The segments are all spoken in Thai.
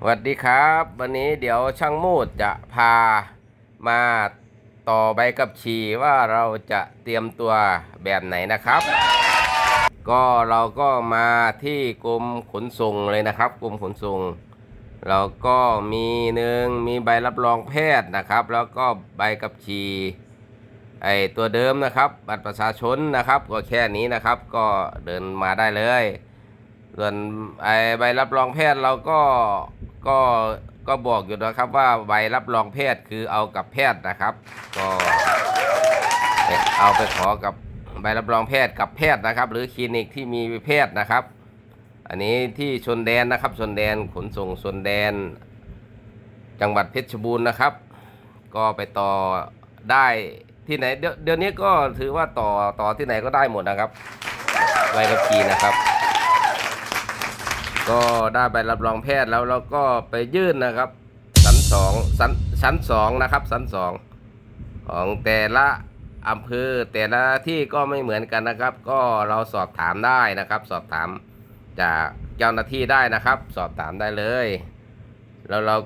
สวัสดีครับ วันนี้เดี๋ยวช่างมูดจะพามาต่อใบกับชีว่าเราจะเตรียมตัวแบบไหนนะครับ ก็เราก็มาที่กรมขนส่งเลยนะครับกรมขนส่งเราก็มีหนึ่งมีใบรับรองแพทย์นะครับ แล้วก็ใบกับชีไอตัวเดิมนะครับบัตรประชาชนนะครับ ก็แค่นี้นะครับก็เดินมาได้เลยส่วนไอใบรับรองแพทย์เราก็ ก็ก็บอกอยู่นะครับว่าใบรับรองแพทย์คือเอากับแพทย์นะครับ ก็เอาไปขอกับใบรับรองแพทย์กับแพทย์นะครับ หรือคลินิกที่มีแพทย์นะครับ อันนี้ที่ชนแดนนะครับชนแดนขนส่งชนแดน จังหวัดเพชรบูรณ์นะครับ ก็ไปต่อได้ที่ไหนเดี๋ยวนี้ก็ถือว่าต่อต่อที่ไหนก็ได้หมดนะครับใบขับขี่นะครับ ก็ได้ใบรับรองแพทย์แล้วเราก็ไปยื่นนะครับชั้นสองชั้นชั้นสองนะครับชั้นสองของแต่ละอำเภอแต่ละที่ก็ไม่เหมือนกันนะครับ ก็เราสอบถามได้นะครับ สอบถามจากเจ้าหน้าที่ได้นะครับ สอบถามได้เลย แล้วเรา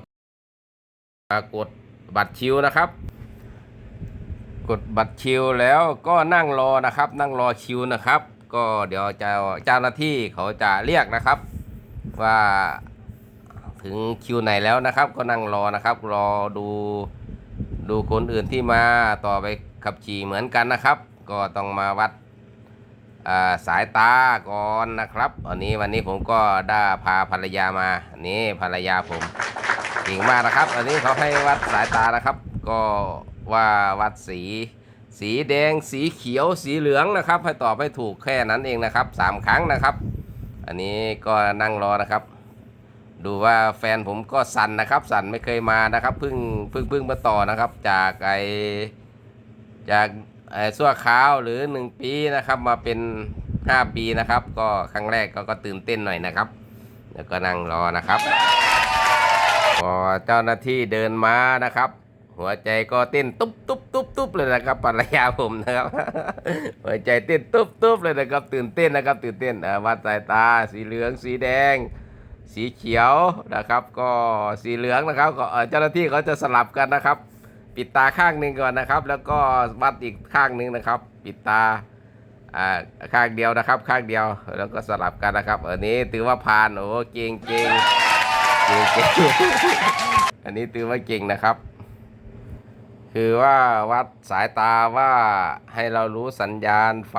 กดบัตรคิวนะครับ กดบัตรคิวแล้วก็นั่งรอนะครับ นั่งรอคิวนะครับ ก็เดี๋ยวเจ้าเจ้าหน้าที่เขาจะเรียกนะครับ ว่าถึงคิวไหนแล้วนะครับ ก็นั่งรอนะครับ รอดูดูคนอื่นที่มาต่อไปขับขี่เหมือนกันนะครับ ก็ต้องมาวัดาสายตาก่อนนะครับวันนี้วันนี้ผมก็ได้พาภรรยามาอันนี้ภรรยาผมเก่งมากนะครับ อันนี้เขาให้วัดสายตานะครับ ก็ว่าวัดสี สีแดงสีเขียวสีเหลืองนะครับ ให้ตอบให้ถูกแค่นั้นเองนะครับสามครั้งนะครับ อันนี้ก็นั่งรอนะครับ ดูว่าแฟนผมก็สั่นนะครับ สั่นไม่เคยมานะครับเพิ่งเพิ่งเพิ่งมาต่อนะครับ จากไอจากไอสั่วขาวหรือหนึ่งปีนะครับ มาเป็นห้าปีนะครับ ก็ครั้งแรกก็ก็ตื่นเต้นหน่อยนะครับ แล้วก็นั่งรอนะครับพอเจ้าหน้าที่เดินมานะครับ หัวใจก็เต้นตุ๊บตุ๊บตุ๊บตุ๊บเลยนะครับภรรยาผมนะครับ หัวใจเต้นตุ๊บตุ๊บเลยนะครับ ตื่นเต้นนะครับ ตื่นเต้นอ่าวัดสายตา สีเหลือง สีแดง สีเขียวนะครับ ก็สีเหลืองนะครับก็เอ่อเจ้าหน้าที่เขาจะสลับกันนะครับ ปิดตาข้างหนึ่งก่อนนะครับ แล้วก็วัดอีกข้างหนึ่งนะครับ ปิดตาอ่าข้างเดียวนะครับ ข้างเดียวแล้วก็สลับกันนะครับอันนี้ถือว่าผ่านโอ้เก่งเก่งเก่งเก่งอันนี้ถือว่าเก่งนะครับ คือว่าวัดสายตาว่าให้เรารู้สัญญาณไฟ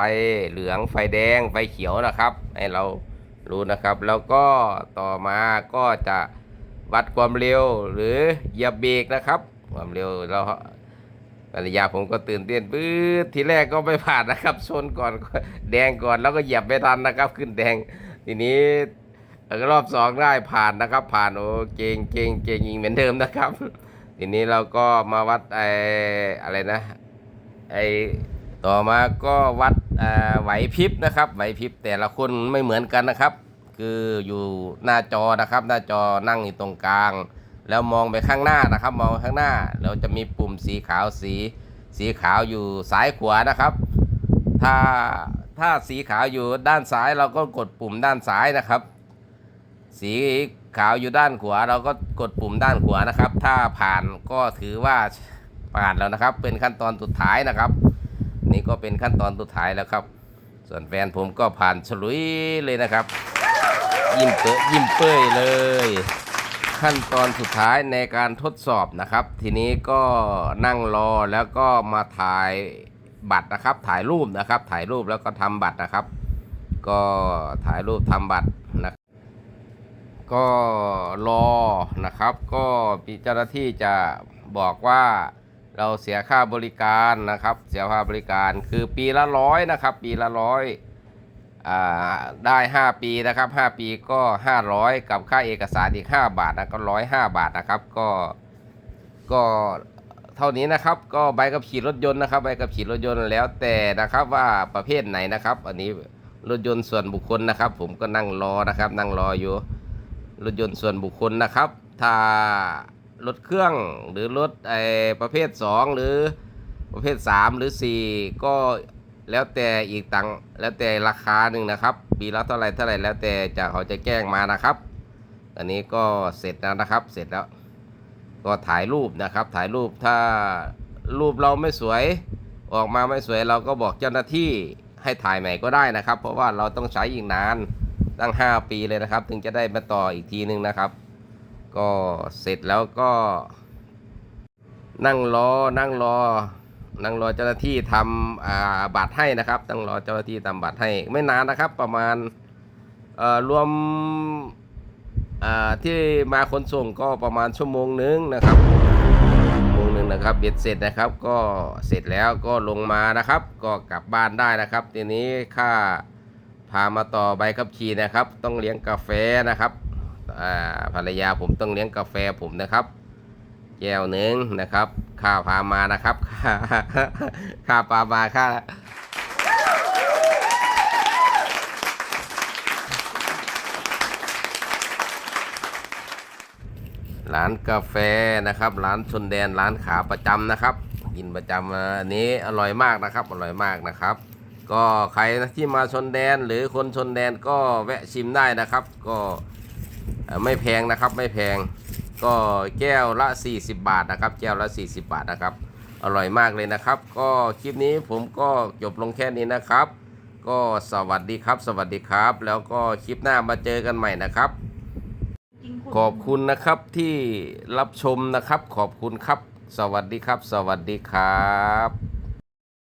เหลืองไฟแดงไฟเขียวนะครับ ให้เรารู้นะครับ แล้วก็ต่อมาก็จะวัดความเร็วหรือเหยียบเบรกนะครับ ความเร็วเราภรรยาผมก็ตื่นเต้นปื๊ดทีแรกก็ไม่ผ่านนะครับชนก่อนแดงก่อนแล้วก็เหยียบไม่ทันนะครับ ขึ้นแดงทีนี้รอบสองได้ผ่านนะครับ ผ่านโอ้เก่งเก่งเก่งยิงเหมือนเดิมนะครับ ทีนี้เราก็มาวัดไออะไรนะไอต่อมาก็วัดอ่าไหวพริบนะครับ ไหวพริบแต่ละคนไม่เหมือนกันนะครับ คืออยู่หน้าจอนะครับ หน้าจอนั่งอยู่ตรงกลาง แล้วมองไปข้างหน้านะครับ มองข้างหน้าแล้วจะมีปุ่มสีขาวสี สีขาวอยู่ซ้ายขวานะครับ ถ้าถ้าสีขาวอยู่ด้านซ้ายเราก็กดปุ่มด้านซ้ายนะครับ สี ขาวอยู่ด้านขวาเราก็กดปุ่มด้านขวานะครับ ถ้าผ่านก็ถือว่าผ่านแล้วนะครับ เป็นขั้นตอนสุดท้ายนะครับ นี่ก็เป็นขั้นตอนสุดท้ายแล้วครับ ส่วนแฟนผมก็ผ่านฉลุยเลยนะครับ ยิ้มเปยยิ้มเป้ยเลย ขั้นตอนสุดท้ายในการทดสอบนะครับ ทีนี้ก็นั่งรอแล้วก็มาถ่ายบัตรนะครับ ถ่ายรูปนะครับ ถ่ายรูปแล้วก็ทำบัตรนะครับ ก็ถ่ายรูปทำบัตร ก็รอนะครับ ก็มีเจ้าหน้าที่จะบอกว่าเราเสียค่าบริการนะครับ เสียค่าบริการคือปีละร้อยนะครับ ปีละร้อยได้ 5 ปีนะครับ 5 ปีก็ 500 กับค่าเอกสารอีก 5 บาทนะก็ร้อยห้าบาทนะครับ ก็ก็เท่านี้นะครับ ก็ใบขับขี่รถยนต์นะครับใบขับขี่รถยนต์แล้วแต่นะครับว่าประเภทไหนนะครับ อันนี้รถยนต์ส่วนบุคคลนะครับ ผมก็นั่งรอนะครับ นั่งรออยู่ รถยนต์ส่วนบุคคลนะครับ ถ้ารถเครื่องหรือรถไอประเภท 2 หรือประเภท 3 หรือ 4 ก็แล้วแต่อีกตังแล้วแต่ราคาหนึ่งนะครับ ปีละเท่าไหรเท่าไหรแล้วแต่จะเขาจะแจ้งมานะครับ อันนี้ก็เสร็จแล้วนะครับ เสร็จแล้ว ก็ถ่ายรูปนะครับ ถ่ายรูปถ้ารูปเราไม่สวย ออกมาไม่สวยเราก็บอกเจ้าหน้าที่ให้ถ่ายใหม่ก็ได้นะครับ เพราะว่าเราต้องใช้อีกนาน ตั้ง 5 ปีเลยนะครับ ถึงจะได้มาต่ออีกทีนึงนะครับ ก็เสร็จแล้วก็ นั่งรอนั่งรอ นั่งรอเจ้าหน้าที่ทำอ่าบัตรให้นะครับนั่งรอเจ้าหน้าที่ทำบัตรให้ไม่นานนะครับ ประมาณรวมที่มาขนส่งก็ประมาณชั่วโมงนึงนะครับชั่วโมงหนึ่งนะครับเบ็ดเสร็จนะครับ ก็เสร็จแล้วก็ลงมานะครับ ก็กลับบ้านได้นะครับ ทีนี้ค่า พามาต่อใบขับขี่นะครับ ต้องเลี้ยงกาแฟนะครับภรรยาผมต้องเลี้ยงกาแฟผมนะครับ แก้วหนึ่งนะครับค่าพามานะครับค่าค่าปลามาค่าร้านกาแฟนะครับ ร้านชนแดนร้านขาประจำนะครับ กินประจำอันนี้อร่อยมากนะครับ อร่อยมากนะครับ ก็ใครที่มาชนแดนหรือคนชนแดนก็แวะชิมได้นะครับ ก็ไม่แพงนะครับไม่แพง ก็แก้วละ 40 บาทนะครับ แก้วละ 40 บาทนะครับ อร่อยมากเลยนะครับ ก็คลิปนี้ผมก็จบลงแค่นี้นะครับ ก็สวัสดีครับ สวัสดีครับ แล้วก็คลิปหน้ามาเจอกันใหม่นะครับ ขอบคุณนะครับที่รับชมนะครับ ขอบคุณครับ สวัสดีครับ สวัสดีครับ